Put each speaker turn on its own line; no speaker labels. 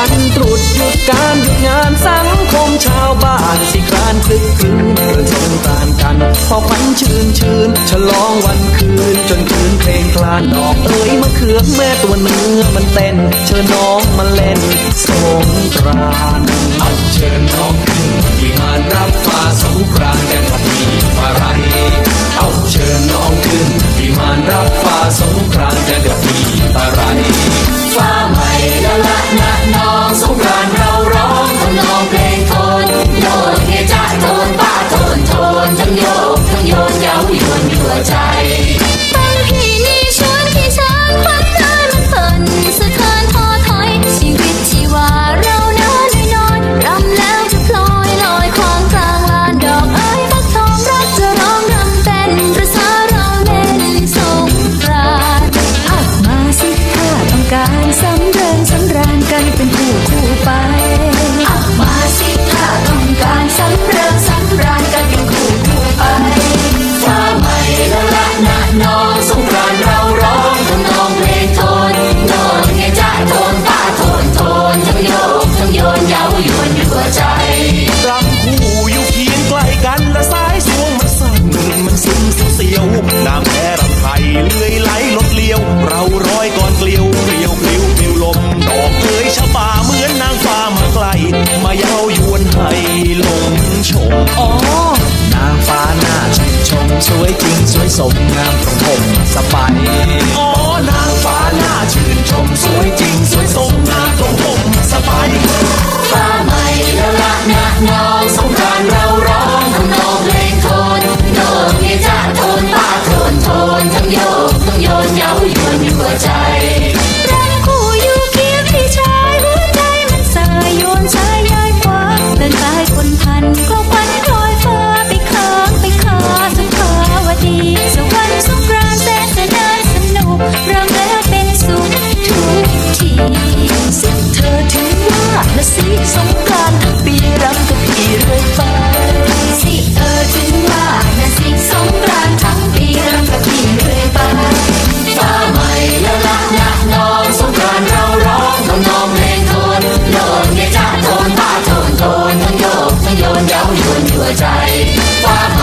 วันตรุษหยุดการหยุดงานสังคมชาวบ้านสิคราน
คึกคลึ้นเดินสงกานกัน พอควันชื่นชื่นฉลองวันคืนจนคืนเพลงคลานดอกเอ้ยมะเขือแม่ตัวเนื้อมันเต้นเชิญน้องมาเล่น โยนเย้ายวนยั่วใจ
บางทีนี่ชวนที่ช้างควันเดินมันเปิ่นสะเทือนท้อถอยชีวิตชีวาเราน้อยน้อยรำแล้วจะพลอยลอยควางกลางลานดอกเอ้ยฟักทองรักจะร้องรำเป็นประสาเราเล่นสงกรานต์อะมาสิถ้าต้องการสำเริงสำราญกันเป็นคู่คู่ไป
พ้
รำไทยเลื่อยไหลลดเลี้ยว เราร้อยก่อนเกลียวเกลียวพลิ้วพลิ้วลม ดอกเอ้ยชะบาเหมือนนางฟ้ามาไกล มาเย้ายวนให้หลงชมอ๋อนางฟ้าหน้าชื่นชม สวยจริงสวยสมงามตรงผมสบายอ๋อนางฟ้าหน้าชื่นายวนยั่
วใจควา